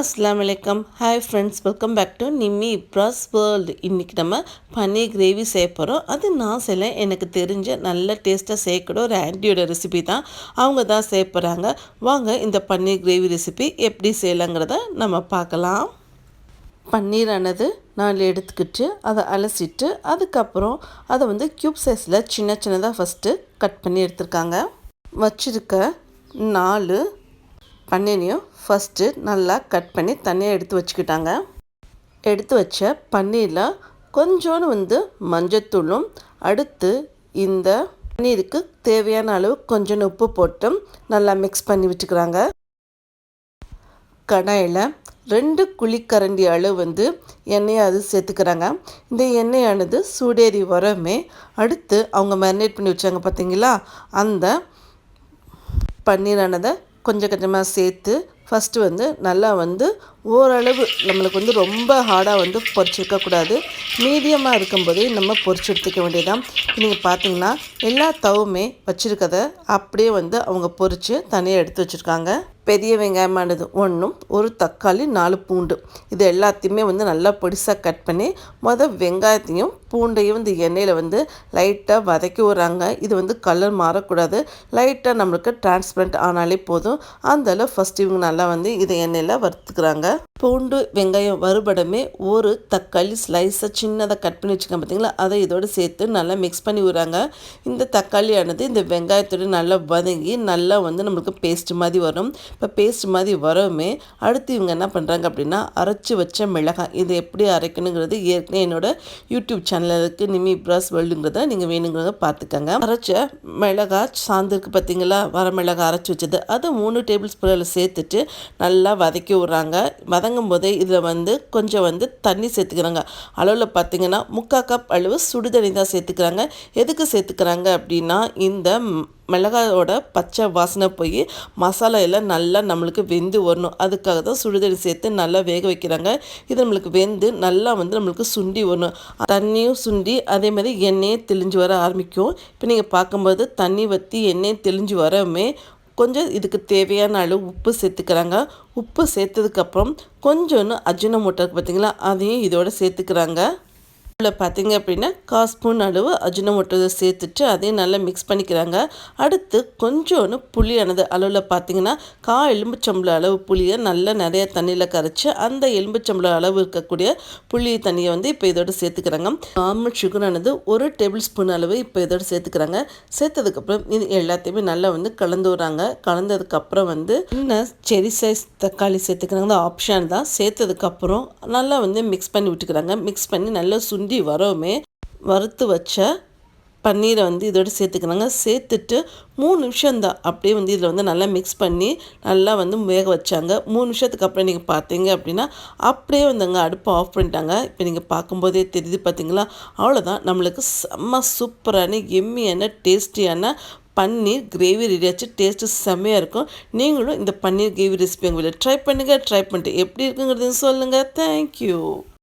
அஸ்லாம் வலைக்கம் hi friends welcome back to Nimmi Ibras world இன்றைக்கி நம்ம பன்னீர் கிரேவி செய்ய போகிறோம் அது நான் சில எனக்கு தெரிஞ்ச நல்ல டேஸ்ட்டாக செய்யக்கூட ஒரு ஆண்டியோட ரெசிபி தான் அவங்க தான் செய்ய போகிறாங்க வாங்க இந்த பன்னீர் கிரேவி ரெசிபி எப்படி செய்யலாங்கிறத நம்ம பார்க்கலாம். பன்னீரானது நாலு எடுத்துக்கிட்டு அதை அலசிட்டு அதுக்கப்புறம் அதை வந்து க்யூப் சைஸில் சின்ன சின்னதாக ஃபஸ்ட்டு கட் பண்ணி எடுத்துருக்காங்க. வச்சுருக்க நாலு பன்னீரையும் ஃபஸ்ட்டு நல்லா கட் பண்ணி தனியாக எடுத்து வச்சுக்கிட்டாங்க. எடுத்து வச்ச பன்னீரில் கொஞ்சோண்டு வந்து மஞ்சத்தூளும் அடுத்து இந்த பன்னீருக்கு தேவையான அளவு கொஞ்சம் உப்பு போட்டு நல்லா மிக்ஸ் பண்ணி வச்சுக்கிறாங்க கடாயில் ரெண்டு குழிக்கரண்டி அளவு வந்து எண்ணெயை அது சேர்த்துக்கிறாங்க. இந்த எண்ணெயானது சூடேறி வரமே அடுத்து அவங்க மேரினேட் பண்ணி வச்சாங்க பார்த்தீங்களா அந்த பன்னீரானதை கொஞ்சம் கொஞ்சமாக சேர்த்து ஃபஸ்ட்டு வந்து நல்லா வந்து ஓரளவு நம்மளுக்கு வந்து ரொம்ப ஹார்டாக வந்து பொறிச்சிருக்கக்கூடாது மீடியமாக இருக்கும்போதே நம்ம பொறிச்சு எடுத்துக்க வேண்டியதான் நீங்கள் பார்த்தீங்கன்னா எல்லா தவுமே வச்சுருக்கத அப்படியே வந்து அவங்க பொறிச்சு தனியாக எடுத்து வச்சுருக்காங்க. பெரிய வெங்காயமானது ஒன்றும் ஒரு தக்காளி நாலு பூண்டு. இது எல்லாத்தையுமே வந்து நல்லா பொடிசாக கட் பண்ணி மொதல் வெங்காயத்தையும் பூண்டையும் இந்த எண்ணெயில் வந்து லைட்டாக வதக்கி விட்றாங்க. இது வந்து கலர் மாறக்கூடாது. லைட்டாக நம்மளுக்கு டிரான்ஸ்பரண்ட் ஆனாலே போதும். அந்தளவு ஃபஸ்ட் இவங்க நல்லா வந்து இதை எண்ணெயில் வறுத்துக்கிறாங்க. பூண்டு வெங்காயம் வறுபடமே ஒரு தக்காளி ஸ்லைஸை சின்னதாக கட் பண்ணி வச்சுக்கோங்க பார்த்தீங்களா அதை இதோடு சேர்த்து நல்லா மிக்ஸ் பண்ணி விடுறாங்க. இந்த தக்காளியானது இந்த வெங்காயத்தோடு நல்லா வதங்கி நல்லா வந்து நம்மளுக்கு பேஸ்ட் மாதிரி வரும். இப்போ பேஸ்ட் மாதிரி வரவுமே அடுத்து இவங்க என்ன பண்ணுறாங்க அப்படின்னா அரைச்சி வச்ச மிளகாய். இது எப்படி அரைக்கணுங்கிறது ஏற்கனவே என்னோடய யூடியூப் சேனலுக்கு நிமி பிராஸ் வேர்ல்டுங்கிறத நீங்கள் வேணுங்கிறத பார்த்துக்கோங்க. அரைச்ச மிளகாய் சாந்திருக்கு பார்த்தீங்களா வர மிளகாய் அரைச்சி வச்சது. அதை மூணு டேபிள் ஸ்பூனில் சேர்த்துட்டு நல்லா வதக்கி விட்றாங்க. வதங்கும் போதே இதில் வந்து கொஞ்சம் வந்து தண்ணி சேர்த்துக்கிறாங்க. அளவில் பார்த்திங்கன்னா முக்கால் கப் அளவு சுடுதண்ணி தான் சேர்த்துக்கிறாங்க. எதுக்கு சேர்த்துக்கிறாங்க அப்படின்னா இந்த மிளகாயோட பச்சை வாசனை போய் மசாலா எல்லாம் நல்லா நம்மளுக்கு வெந்து வரணும். அதுக்காக தான் சுடுதண்ணி சேர்த்து நல்லா வேக வைக்கிறாங்க. இது நம்மளுக்கு வெந்து நல்லா வந்து நம்மளுக்கு சுண்டி வரணும். தண்ணியும் சுண்டி அதே மாதிரி எண்ணெயும் தெளிஞ்சு வர ஆரம்பிக்கும். இப்போ நீங்கள் பார்க்கும்போது தண்ணி வற்றி எண்ணெயும் தெளிஞ்சு வரவுமே கொஞ்சம் இதுக்கு தேவையான அளவு உப்பு சேர்த்துக்கிறாங்க. உப்பு சேர்த்ததுக்கப்புறம் கொஞ்சோன்னு அஜினமோட்டோ பார்த்தீங்களா அதையும் இதோட சேர்த்துக்கிறாங்க. இதில் பார்த்திங்க அப்படின்னா கால் ஸ்பூன் அளவு அஜினமோட்டோ சேர்த்துட்டு அதையும் நல்லா மிக்ஸ் பண்ணிக்கிறாங்க. அடுத்து கொஞ்சோன்னு புளியானது அளவில் பார்த்திங்கன்னா கா எலும்புச்சம்பளம் அளவு புளியை நல்லா நிறைய தண்ணியில் கரைச்சி அந்த எலும்புச்சம்பளம் அளவு இருக்கக்கூடிய புளி தண்ணியை வந்து இப்போ இதோட சேர்த்துக்கிறாங்க. நார்மல் சுகரானது ஒரு டேபிள் ஸ்பூன் அளவு இப்போ இதோட சேர்த்துக்கிறாங்க. சேர்த்ததுக்கப்புறம் இது எல்லாத்தையுமே நல்லா வந்து கலந்து விட்றாங்க. கலந்ததுக்கப்புறம் வந்து இன்னும் செரி சைஸ் தக்காளி சேர்த்துக்கிறாங்க. ஆப்ஷன் தான். சேர்த்ததுக்கப்புறம் நல்லா வந்து மிக்ஸ் பண்ணி விட்டுக்கிறாங்க. மிக்ஸ் பண்ணி நல்லா சுண்டி சுண்டி வரவுமே வறுத்து வச்ச பன்னீரை வந்து இதோட சேர்த்துக்கிறாங்க சேர்த்துட்டு மூணு நிமிஷம் தான் அப்படியே வந்து இதில் வந்து நல்லா மிக்ஸ் பண்ணி நல்லா வந்து வேக வச்சாங்க. மூணு நிமிஷத்துக்கு அப்புறம் நீங்கள் பார்த்தீங்க அப்படின்னா அப்படியே வந்துங்க அடுப்பை ஆஃப் பண்ணிட்டாங்க. இப்போ நீங்கள் பார்க்கும்போதே தெரியுது பார்த்தீங்களா? அவ்வளோதான் நம்மளுக்கு செம்ம சூப்பரான எம்மியான டேஸ்டியான பன்னீர் கிரேவி ரெடியாச்சு டேஸ்ட்டு செம்மையாக இருக்கும். நீங்களும் இந்த பன்னீர் கிரேவி ரெசிபி உங்களை ட்ரை பண்ணுங்கள் ட்ரை பண்ணிட்டு எப்படி இருக்குங்கிறது சொல்லுங்கள் தேங்க்யூ